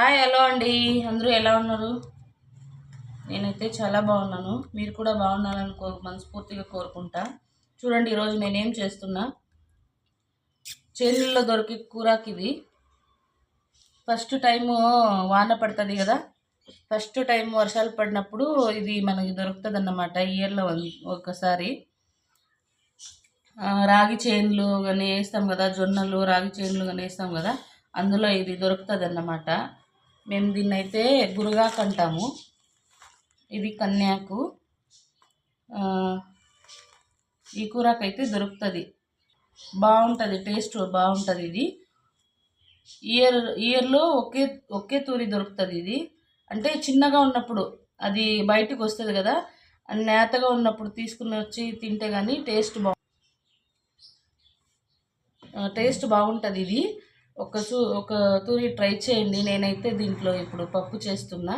Hi hello అండి. అందరూ ఎలా ఉన్నారు? నేనైతే చాలా బాగున్నాను. మీరు కూడా బాగున్నారని కో మనస్ఫూర్తిగా కోరుకుంటా. చూడండి ఈరోజు నేనేం చేస్తున్నా? చేనుల్లో దొరికే కూరాకి ఇది ఫస్ట్ టైము వాన పడుతుంది కదా. ఫస్ట్ టైం వర్షాలు పడినప్పుడు ఇది మనకి దొరుకుతుంది అన్నమాట ఇయర్లో ఒకసారి. రాగి చేనులు కానీ వేస్తాం కదా జొన్నలు రాగి చేనులు కానీ వేస్తాం కదా. అందులో ఇది దొరుకుతుంది అన్నమాట మేము దీన్ని అయితే గురుగాకు అంటాము. ఇది కన్యాకు. ఈ కూరకు అయితే దొరుకుతుంది. బాగుంటుంది టేస్ట్ బాగుంటుంది ఇది. ఇయర్ ఇయర్లో ఒకే ఒకే తూరి దొరుకుతుంది ఇది. అంటే చిన్నగా ఉన్నప్పుడు అది బయటకు వస్తుంది కదా నేతగా ఉన్నప్పుడు తీసుకుని వచ్చి తింటే కానీ టేస్ట్ బాగు టేస్ట్ బాగుంటుంది ఇది. ఒక చూ ఒక తూరి ట్రై చేయండి. నేనైతే దీంట్లో ఇప్పుడు పప్పు చేస్తున్నా.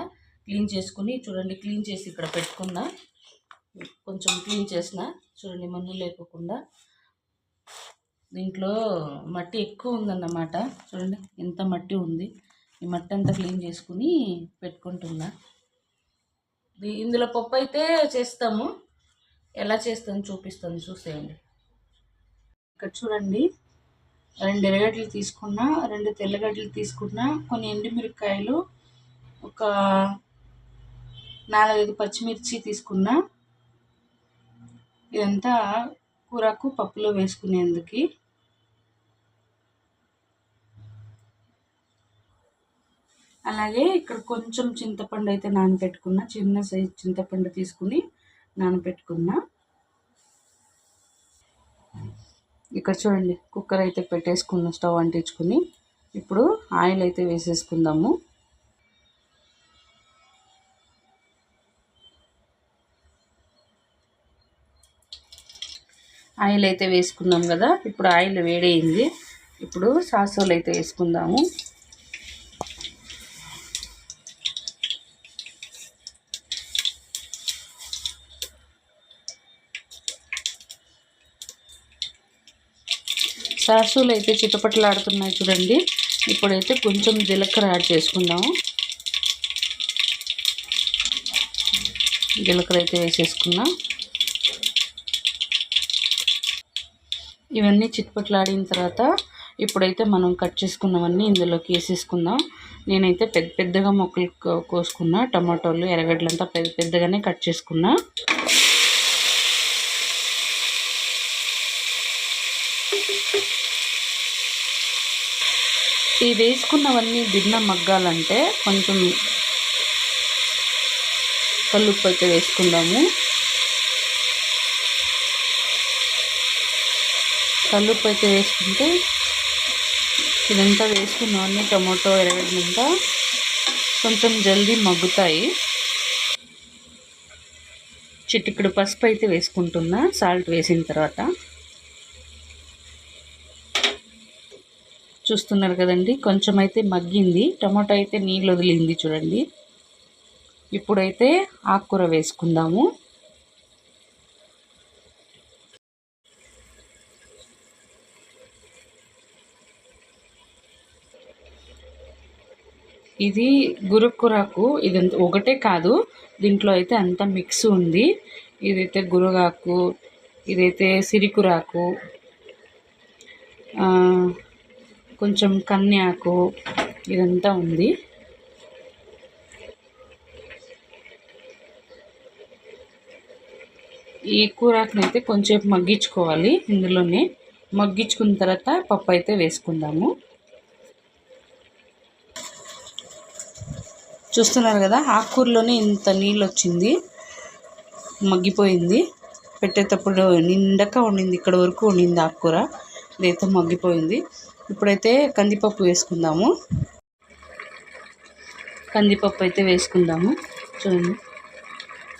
క్లీన్ చేసుకుని చూడండి క్లీన్ చేసి ఇక్కడ పెట్టుకున్నా. కొంచెం క్లీన్ చేసిన చూడండి మన్ను లేకోకుండా దీంట్లో మట్టి ఎక్కువ ఉందన్నమాట. చూడండి ఎంత మట్టి ఉంది. ఈ మట్టి అంతా క్లీన్ చేసుకుని పెట్టుకుంటున్నా. ఇందులో పప్పు అయితే చేస్తాము. ఎలా చేస్తాను చూపిస్తాను చూసేయండి. ఇక్కడ చూడండి. రెండు ఎర్రగడ్డలు తీసుకున్నా రెండు తెల్లగడ్డలు తీసుకున్నా కొన్ని ఎండుమిరపకాయలు ఒక నాలుగైదు పచ్చిమిర్చి తీసుకున్నా. ఇదంతా కూరకు పప్పులో వేసుకునేందుకు. అలాగే ఇక్కడ కొంచెం చింతపండు అయితే నానపెట్టుకున్న చిన్న సైజు చింతపండు తీసుకుని నానబెట్టుకున్నా ఇక్కడ చూడండి కుక్కర్ అయితే పెట్టేసుకున్న స్టవ్ అంటించుకుని ఇప్పుడు ఆయిల్ అయితే వేసేసుకుందాము. ఆయిల్ అయితే వేసుకున్నాం కదా ఇప్పుడు ఆయిల్ వేడైంది ఇప్పుడు సాసోలు అయితే వేసుకుందాము. సాసులు అయితే చిటపటలాడుతున్నాయి చూడండి. ఇప్పుడైతే కొంచెం జీలకర్ర యాడ్ చేసుకుందాము. జీలకర్ర అయితే వేసేసుకున్నా ఇవన్నీ చిట్పట్లాడిన తర్వాత ఇప్పుడైతే మనం కట్ చేసుకున్నవన్నీ ఇందులోకి వేసేసుకుందాం. నేనైతే పెద్ద పెద్దగా మొక్కలు కోసుకున్నా టమాటోలు ఎర్రగడ్డలంతా పెద్ద పెద్దగానే కట్ చేసుకున్నా. ఈ వేసుకున్నవన్నీ భిన్న మగ్గాలంటే కొంచెం కల్లుప్పు అయితే వేసుకుందాము. కల్లుప్పు అయితే వేసుకుంటే ఇదంతా వేసుకున్నవన్నీ టమాటో ఎరగడంతా కొంచెం జల్దీ మగ్గుతాయి. చిటికడు పసుపు అయితే వేసుకుంటున్నా సాల్ట్ వేసిన తర్వాత. చూస్తున్నారు కదండి. కొంచెం అయితే మగ్గింది. టమాటో అయితే నీళ్ళు వదిలింది చూడండి. ఇప్పుడైతే ఆకుకూర వేసుకుందాము. ఇది గురుకురాకు. ఇది ఒకటే కాదు. దీంట్లో అయితే అంత మిక్స్ ఉంది. ఇదైతే గురగాకు ఇదైతే సిరికురాకు కొంచెం కన్యాకు ఇదంతా ఉంది. ఈ కూరాకునైతే కొంచెం మగ్గించుకోవాలి ఇందులోనే. మగ్గించుకున్న తర్వాత పప్పు అయితే వేసుకుందాము. చూస్తున్నారు కదా ఆకుకూరలోనే ఇంత నీళ్ళు వచ్చింది మగ్గిపోయింది. పెట్టేటప్పుడు నిండక ఉండింది ఇక్కడ వరకు ఉండింది ఆకుకూర. ఇదైతే మగ్గిపోయింది. ఇప్పుడైతే కందిపప్పు వేసుకుందాము. కందిపప్పు అయితే వేసుకుందాము. చూడండి.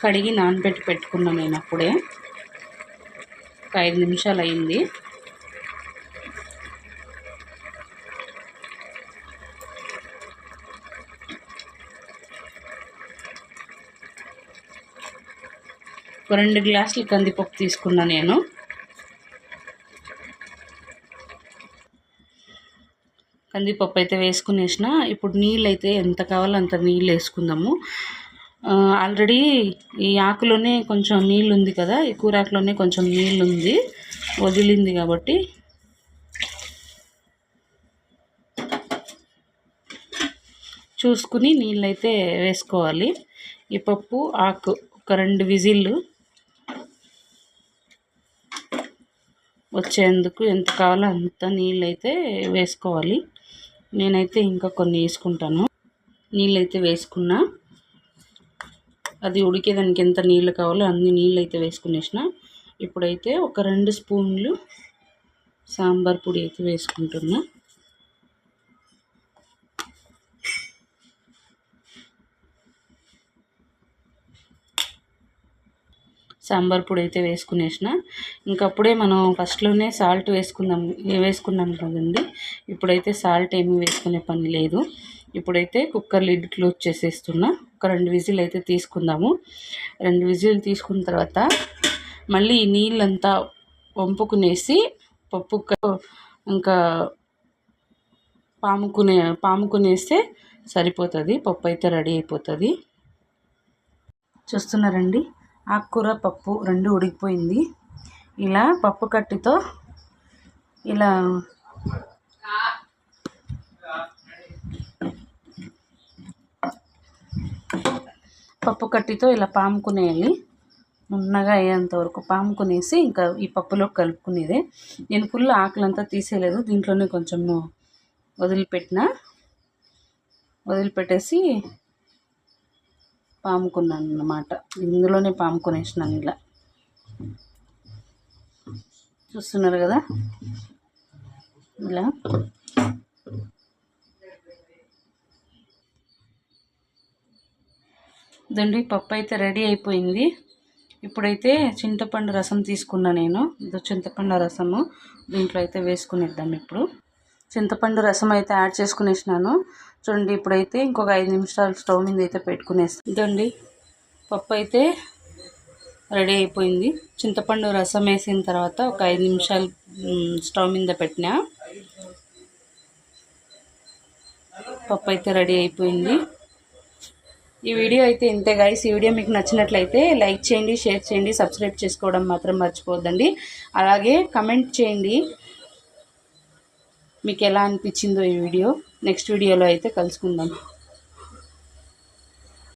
కడిగి నానబెట్టి పెట్టుకున్నాను నేను అప్పుడే. ఒక ఐదు నిమిషాలు అయింది. ఒక రెండు గ్లాసులు కందిపప్పు తీసుకున్నా నేను. కందిపప్పు అయితే వేసుకునేసిన. ఇప్పుడు నీళ్ళు అయితే ఎంత కావాలో అంత నీళ్ళు వేసుకుందాము. ఆల్రెడీ ఈ ఆకులోనే కొంచెం నీళ్ళు ఉంది కదా ఈ కూరాకులోనే కొంచెం నీళ్ళు ఉంది వదిలింది కాబట్టి. చూసుకుని నీళ్ళు అయితే వేసుకోవాలి. ఈ పప్పు ఆకు ఒక రెండు విజిల్లు వచ్చేందుకు ఎంత కావాలో అంత నీళ్ళు అయితే వేసుకోవాలి. నేనైతే ఇంకా కొన్ని వేసుకుంటాను. నీళ్ళు అయితే వేసుకున్నా. అది ఉడికేదానికి ఎంత నీళ్ళు కావాలో అన్ని నీళ్ళు అయితే వేసుకునేసిన ఇప్పుడైతే ఒక రెండు స్పూన్లు సాంబార్ పొడి అయితే వేసుకుంటున్నా. సాంబార్ పొడి అయితే వేసుకునేసిన. ఇంకప్పుడే మనం ఫస్ట్లోనే సాల్ట్ వేసుకుందాం వేసుకున్నాం కదండి. ఇప్పుడైతే సాల్ట్ ఏమీ వేసుకునే పని లేదు. ఇప్పుడైతే కుక్కర్ లిడ్ క్లోజ్ చేసేస్తున్నా. ఒక రెండు విజిల్ అయితే తీసుకుందాము. రెండు విజిల్ తీసుకున్న తర్వాత మళ్ళీ ఈ నీళ్ళంతా వంపుకునేసి పప్పు ఇంకా పాముకునే పాముకునేస్తే సరిపోతుంది. పప్పు అయితే రెడీ అయిపోతుంది. చూస్తున్నారండి? ఆకుకూర పప్పు రెండు ఉడికిపోయింది. ఇలా పప్పు కట్టితో ఇలా పప్పు కట్టితో ఇలా పాముకునేయాలి. నున్నగా అయ్యేంత వరకు పాముకునేసి ఇంకా ఈ పప్పులో కలుపుకునేదే. నేను ఫుల్ ఆకులంతా తీసేయలేదు. దీంట్లోనే కొంచెం వదిలిపెట్టిన వదిలిపెట్టేసి పాముకున్నాను అన్నమాట ఇందులోనే పాముకునేసినాను ఇలా. చూస్తున్నారు కదా? ఇలా. దండి పప్పు అయితే రెడీ అయిపోయింది. ఇప్పుడైతే చింతపండు రసం తీసుకున్నా నేను. ఇదో చింతపండు రసము. దీంట్లో అయితే వేసుకునేద్దాం ఇప్పుడు. చింతపండు రసం అయితే యాడ్ చేసుకునేసినాను. చూడండి ఇప్పుడైతే ఇంకొక ఐదు నిమిషాలు స్టవ్ మీద అయితే పెట్టుకునేసి ఇదండి పప్పు అయితే రెడీ అయిపోయింది. చింతపండు రసం వేసిన తర్వాత ఒక ఐదు నిమిషాలు స్టవ్ మీద పెట్టిన. పప్పు అయితే రెడీ అయిపోయింది. ఈ వీడియో అయితే ఇంతే గాయస్ ఈ వీడియో మీకు నచ్చినట్లయితే లైక్ చేయండి షేర్ చేయండి సబ్స్క్రైబ్ చేసుకోవడం మాత్రం మర్చిపోవద్దండి. అలాగే కమెంట్ చేయండి. మీకు ఎలా అనిపించిందో ఈ వీడియో. నెక్స్ట్ వీడియోలో అయితే కలుసుకుందాం.